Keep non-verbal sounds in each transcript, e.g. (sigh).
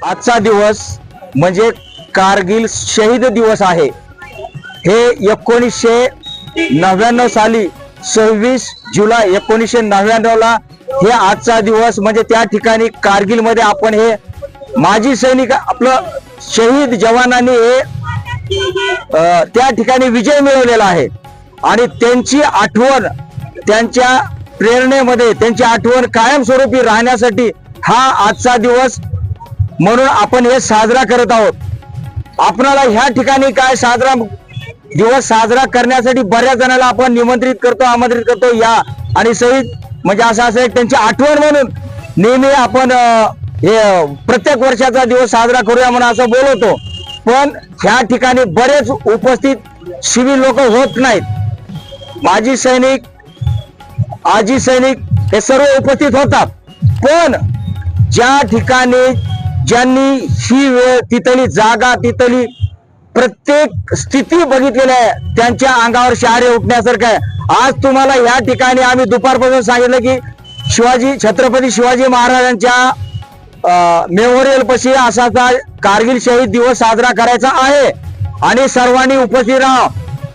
आजचा दिवस म्हणजे कारगिल शहीद दिवस आहे. हे एकोणीसशे नव्याण्णव साली सव्वीस जुलै एकोणीसशे नव्याण्णव ला हे आजचा दिवस म्हणजे त्या ठिकाणी कारगिलमध्ये आपण हे माजी सैनिक आपलं शहीद जवानांनी हे त्या ठिकाणी विजय मिळवलेला आहे. आणि त्यांची आठवण त्यांच्या प्रेरणेमध्ये त्यांची आठवण कायमस्वरूपी राहण्यासाठी हा आजचा दिवस म्हणून आपण हे साजरा करत आहोत. आपणाला ह्या ठिकाणी काय साजरा दिवस साजरा करण्यासाठी बऱ्याच जणांना आपण निमंत्रित करतो आमंत्रित करतो. या आणि सहित म्हणजे असं असं एक त्यांची आठवण म्हणून नेहमी आपण हे प्रत्येक वर्षाचा दिवस साजरा करूया म्हणून असं बोलवतो. पण ह्या ठिकाणी बरेच उपस्थित शिवीर लोक होत नाहीत. माजी सैनिक आजी सैनिक हे सर्व उपस्थित होतात. पण ज्या ठिकाणी ज्यांनी ही वेळ तिथली जागा तिथली प्रत्येक स्थिती बघितलेली आहे त्यांच्या अंगावर शहारे उठण्यासारखं आहे. आज तुम्हाला या ठिकाणी आम्ही दुपारपासून सांगितलं की शिवाजी छत्रपती शिवाजी महाराजांच्या मेमोरियल पशी असाचा कारगिल शहीद दिवस साजरा करायचा आहे. आणि सर्वांनी उपस्थित राहा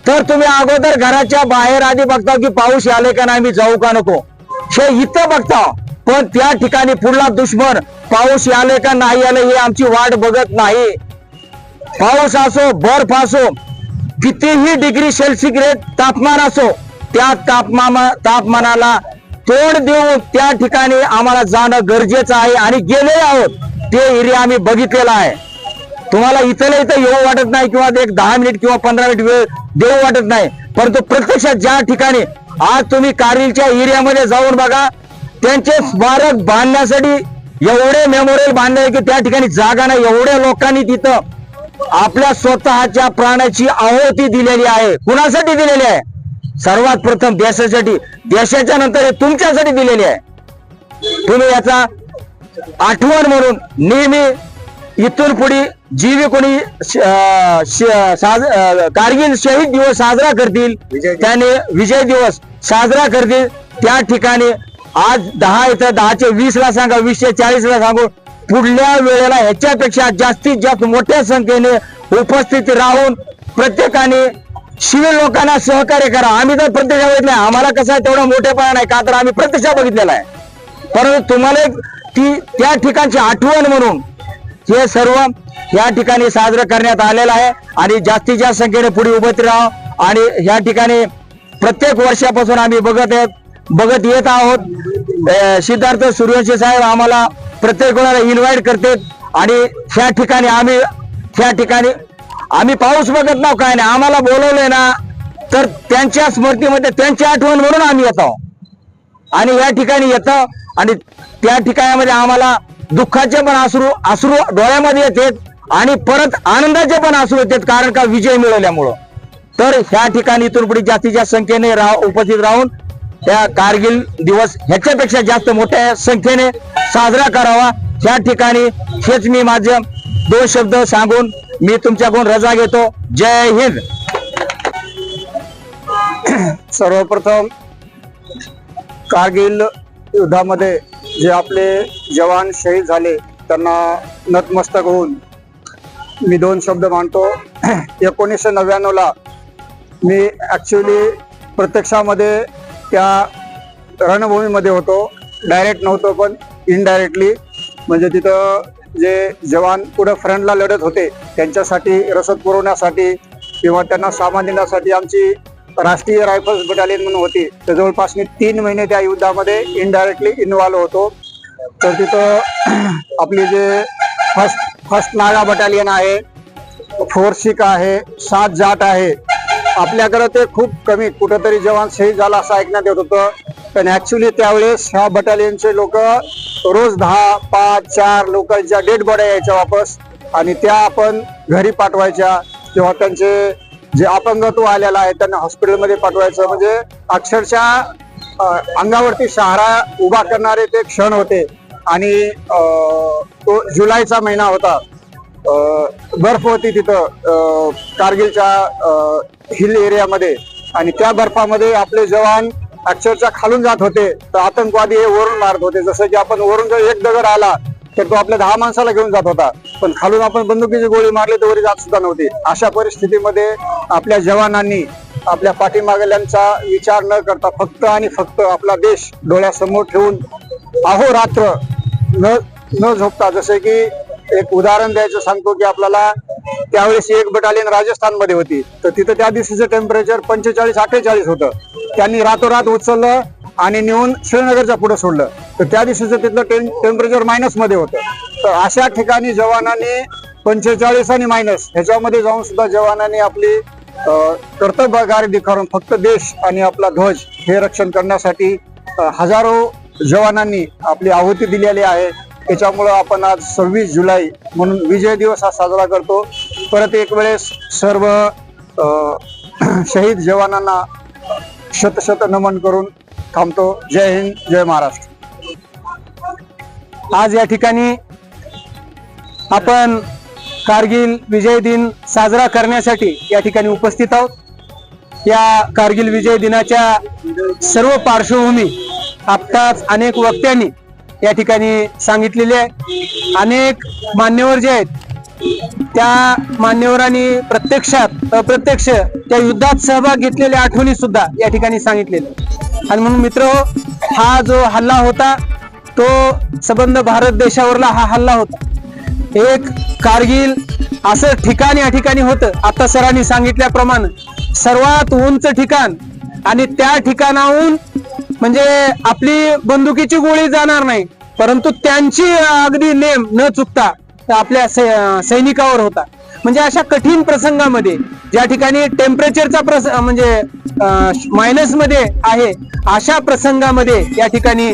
तर तुम्ही अगोदर घराच्या बाहेर आधी बघता की पाऊस आले का नाही मी जाऊ का नको. हे इथं बघता. पण त्या ठिकाणी पुढला दुश्मन पाऊस आले का नाही आले हे आमची वाट बघत नाही. पाऊस असो बर्फ असो कितीही डिग्री सेल्सिग्रेड तापमान असो त्या तापमान तापमानाला तोड देऊन त्या ठिकाणी आम्हाला जाणं गरजेचं आहे आणि गेले आहोत ते एरिया आम्ही बघितलेला आहे. तुम्हाला इथल्या इथं येऊ वाटत नाही किंवा एक दहा मिनिट किंवा पंधरा मिनिट वेळ देऊ वाटत नाही. परंतु प्रत्यक्षात ज्या ठिकाणी आज तुम्ही कारगिलच्या एरियामध्ये जाऊन बघा त्यांचे स्मारक बांधण्यासाठी एवढे मेमोरियल बांधले की त्या ठिकाणी जागा नाही. एवढ्या लोकांनी तिथं आपल्या स्वतःच्या प्राणाची आहुती दिलेली आहे. कुणासाठी दिलेली आहे? सर्वात प्रथम देशासाठी. देशाच्या नंतर हे तुमच्यासाठी दिलेली आहे. तुम्ही याचा आठवण म्हणून नेहमी इथून पुढे जी बी कोणी कारगिल शहीद दिवस साजरा करतील. त्याने विजय दिवस साजरा करतील. त्या ठिकाणी आज दहा इथं दहाचे वीस ला सांगा वीसशे चाळीस ला सांगू. पुढल्या वेळेला ह्याच्यापेक्षा जास्तीत जास्त मोठ्या संख्येने उपस्थित राहून प्रत्येकाने शिवीर लोकांना सहकार्य करा. आम्ही तर प्रत्यक्ष बघितलं आम्हाला कसं आहे तेवढा मोठेपणा नाही. का तर आम्ही प्रत्यक्ष बघितलेला आहे. परंतु तुम्हाला एक ती त्या ठिकाणची आठवण म्हणून हे सर्व या ठिकाणी साजरं करण्यात आलेलं आहे. आणि जास्तीत जास्त संख्येने पुढे उभत राहा. आणि या ठिकाणी प्रत्येक वर्षापासून आम्ही बघत आहेत. बघत येत आहोत. सिद्धार्थ सूर्यवंशी साहेब आम्हाला प्रत्येक कोणाला इन्व्हाइट करतात आणि ह्या ठिकाणी आम्ही ह्या ठिकाणी आम्ही पाऊस बघत नाव काय नाही. आम्हाला बोलवलंय ना तर त्यांच्या स्मृतीमध्ये त्यांची आठवण म्हणून आम्ही येतो. आणि या ठिकाणी येतो आणि त्या ठिकाणामध्ये आम्हाला दुःखाचे पण आसरू आसरू डोळ्यामध्ये येतात आणि परत आनंदाचे पण आसरू येतात कारण का विजय मिळवल्यामुळं. तर ह्या ठिकाणी इथून पुढे जास्तीत जास्त संख्येने राह उपस्थित राहून त्या कारगिल दिवस ह्याच्यापेक्षा जास्त मोठ्या संख्येने साजरा करावा. या ठिकाणी हेच मी माझे दोन शब्द सांगून मी तुमच्याकडून रजा घेतो. जय हिंद. सर्वप्रथम कारगिल युद्धामध्ये जे आपले जवान शहीद झाले त्यांना नतमस्तक होऊन मी दोन शब्द मांडतो. एकोणीसशे नव्याण्णवला मी ॲक्च्युली प्रत्यक्षामध्ये त्या रणभूमीमध्ये होतो. डायरेक्ट नव्हतो पण इनडायरेक्टली म्हणजे तिथं जे जवान पुढे फ्रंटला लढत होते त्यांच्यासाठी रसद पुरवण्यासाठी किंवा त्यांना सामान देण्यासाठी आमची राष्ट्रीय रायफल्स बटालियन म्हणून होती. तर जवळपास मी तीन महिने त्या युद्धामध्ये इनडायरेक्टली इन्व्हॉल्व होतो. तर तिथं (clears throat) आपली जे फर्स्ट फर्स्ट नागा बटालियन आहे फोर शिक आहे सात जाट आहे आपल्याकडे ते खूप कमी कुठंतरी जवान शहीद झाला असं ऐकण्यात येत होतं. पण ऍक्च्युली त्यावेळेस ह्या बटालियनचे लोक रोज दहा पाच चार लोकांच्या डेड बॉड्या यायच्या वापस आणि त्या आपण घरी पाठवायच्या. किंवा त्यांचे जे अपंगत्व आलेला आहे त्यांना हॉस्पिटलमध्ये पाठवायचं. म्हणजे अक्षरशः अंगावरती शहारा उभा करणारे ते क्षण होते. आणि तो जुलैचा महिना होता. बर्फ होती तिथं कारगिलच्या हिल एरियामध्ये. आणि त्या बर्फामध्ये आपले जवान अक्षरशः खालून जात होते. तर आतंकवादी हे वरून मारत होते. जसं की आपण वरून जर एक दगड आला तर तो आपल्या दहा माणसाला घेऊन जात होता. पण खालून आपण बंदुकीची गोळी मारली तर वरी जात सुद्धा नव्हती. अशा परिस्थितीमध्ये आपल्या जवानांनी आपल्या पाठीमागल्यांचा विचार न करता फक्त आणि फक्त आपला देश डोळ्यासमोर ठेवून अहोरात्र न न झोपता जसे की एक उदाहरण द्यायचं सांगतो की आपल्याला त्यावेळेस एक बटालियन राजस्थानमध्ये होती. तर तिथं त्या दिवशीचं टेम्परेचर पंचेचाळीस अठ्ठेचाळीस होतं. त्यांनी रातोरात उचललं आणि नेऊन श्रीनगरच्या पुढे सोडलं. तर त्या दिवशीचं तिथलं टेम्परेचर मायनसमध्ये होतं. तर अशा ठिकाणी जवानांनी पंचेचाळीस आणि मायनस ह्याच्यामध्ये जाऊन सुद्धा जवानांनी आपली कर्तव्यगारी करून फक्त देश आणि आपला ध्वज हे रक्षण करण्यासाठी हजारो जवानांनी आपली आहुती दिलेली आहे. त्याच्यामुळं आपण आज सव्वीस जुलै म्हणून विजय दिवस हा साजरा करतो. परत एक वेळेस सर्व अं, शहीद जवानांना शतशत नमन करून थांबतो. जय हिंद जय महाराष्ट्र. आज या ठिकाणी आपण कारगिल विजय दिन साजरा करण्यासाठी या ठिकाणी उपस्थित आहोत. या कारगिल विजय दिनाच्या सर्व पार्श्वभूमी आत्ताच अनेक वक्त्यांनी या ठिकाणी सांगितलेले आहे. अनेक मान्यवर जे आहेत त्या मान्यवरांनी प्रत्यक्षात अप्रत्यक्ष त्या युद्धात सहभाग घेतलेल्या आठवणी सुद्धा या ठिकाणी सांगितलेल्या. आणि म्हणून मित्र हा जो हल्ला होता तो संबंध भारत देशावरला हा हल्ला होता. एक कारगिल असं ठिकाण या ठिकाणी होतं. आता सरांनी सांगितल्याप्रमाणे सर्वात उंच ठिकाण आणि त्या ठिकाणाहून म्हणजे आपली बंदुकीची गोळी जाणार नाही. परंतु त्यांची अगदी नेम न चुकता आपल्या सैनिकावर होता. म्हणजे अशा कठीण प्रसंगामध्ये ज्या ठिकाणी टेम्परेचरचा प्रस म्हणजे मायनसमध्ये आहे अशा प्रसंगामध्ये या ठिकाणी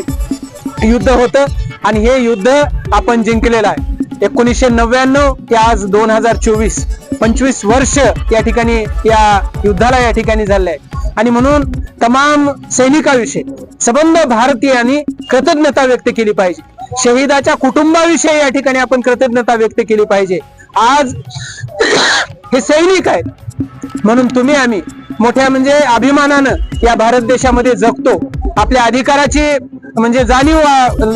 युद्ध होतं आणि हे युद्ध आपण जिंकलेलं आहे. एकोणीसशे नव्याण्णव ते आज दोन हजार चोवीस पंचवीस वर्ष या ठिकाणी या युद्धाला या ठिकाणी झाले आहे आणि म्हणून तमाम सैनिकाविषयी सबंध भारतीयांनी कृतज्ञता व्यक्त केली पाहिजे. शहीदाच्या कुटुंबाविषयी या ठिकाणी आपण कृतज्ञता व्यक्त केली पाहिजे. आज हे सैनिक आहेत. म्हणून तुम्ही आम्ही मोठ्या म्हणजे अभिमानानं या भारत देशामध्ये जगतो. आपल्या अधिकाराची म्हणजे जाणीव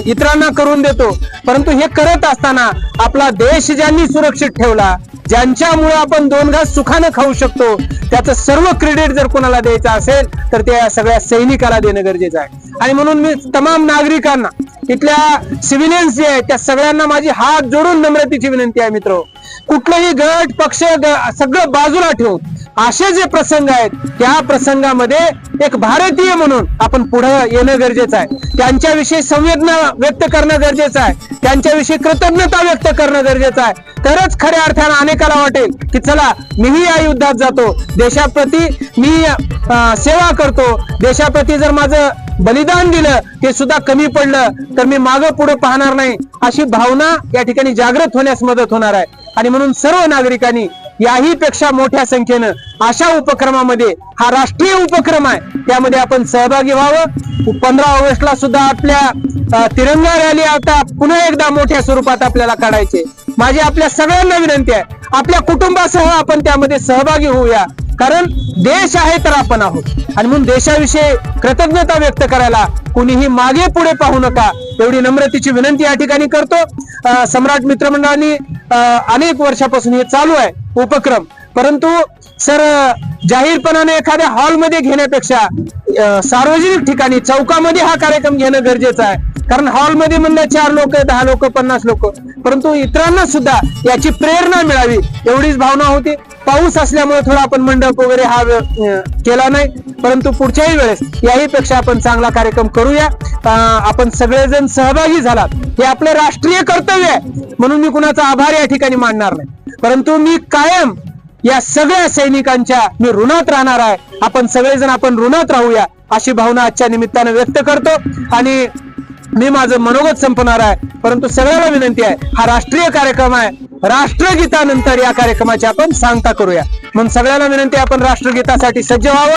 इतरांना करून देतो. परंतु हे करत असताना आपला देश ज्यांनी सुरक्षित ठेवला ज्यांच्यामुळे आपण दोन घास सुखानं खाऊ शकतो त्याचं सर्व क्रेडिट जर कोणाला द्यायचं असेल तर त्या सगळ्या सैनिकाला देणं गरजेचं आहे. आणि म्हणून मी तमाम नागरिकांना इथल्या सिव्हिलियन्स जे आहेत त्या सगळ्यांना माझी हात जोडून नम्रतेची विनंती आहे मित्र. कुठलंही गट पक्ष सगळं बाजूला ठेवून असे जे प्रसंग आहेत त्या प्रसंगामध्ये एक भारतीय म्हणून आपण पुढे येणं गरजेचं आहे. त्यांच्याविषयी संवेदना व्यक्त करणं गरजेचं आहे. त्यांच्याविषयी कृतज्ञता व्यक्त करणं गरजेचं आहे. तरच खऱ्या अर्थानं अनेकाला वाटेल की चला मीही या युद्धात जातो. देशाप्रती मी अं, सेवा करतो. देशाप्रती जर माझं बलिदान दिलं ते सुद्धा कमी पडलं तर मी मागं पुढे पाहणार नाही. अशी भावना या ठिकाणी जागृत होण्यास मदत होणार आहे. आणि म्हणून सर्व नागरिकांनी याही पेक्षा मोठ्या संख्येनं अशा उपक्रमामध्ये हा राष्ट्रीय उपक्रम आहे. त्यामध्ये आपण सहभागी व्हावं. पंधरा ऑगस्टला सुद्धा आपल्या तिरंगा रॅली आता पुन्हा एकदा मोठ्या स्वरूपात आपल्याला काढायचे. माझी आपल्या सगळ्यांना विनंती आहे. आपल्या कुटुंबासह आपण त्यामध्ये सहभागी होऊया. कारण देश आहे तर आपण आहोत. आणि म्हणून देशाविषयी कृतज्ञता व्यक्त करायला कुणीही मागे पुढे पाहू नका. एवढी नम्रतेची विनंती या ठिकाणी करतो. सम्राट मित्रमंडळांनी अं, अनेक वर्षापासून हे चालू आहे. उपक्रम. परंतु सर जाहीरपणाने एखाद्या हॉलमध्ये घेण्यापेक्षा सार्वजनिक ठिकाणी चौकामध्ये हा कार्यक्रम घेणं गरजेचं आहे. कारण हॉलमध्ये म्हणलं चार लोक दहा लोक पन्नास लोक. परंतु इतरांना सुद्धा याची प्रेरणा मिळावी एवढीच भावना होती. पाऊस असल्यामुळे थोडा आपण मंडप वगैरे हा केला नाही. परंतु पुढच्याही वेळेस याही पेक्षा आपण चांगला कार्यक्रम करूया. अं, आपण सगळेजण सहभागी झालात. हे आपलं राष्ट्रीय कर्तव्य आहे. म्हणून मी कुणाचा आभार या ठिकाणी मानणार नाही. परंतु मी कायम या सगळ्या सैनिकांच्या मी ऋणात राहणार आहे. आपण सगळेजण आपण ऋणात राहूया अशी भावना आजच्या निमित्तानं व्यक्त करतो. आणि मी माझं मनोगत संपणार आहे. परंतु सगळ्याला विनंती आहे हा राष्ट्रीय कार्यक्रम आहे. राष्ट्रगीतानंतर या कार्यक्रमाची आपण सांगता करूया. म्हणून सगळ्यांना विनंती आपण राष्ट्रगीतासाठी सज्ज व्हावं.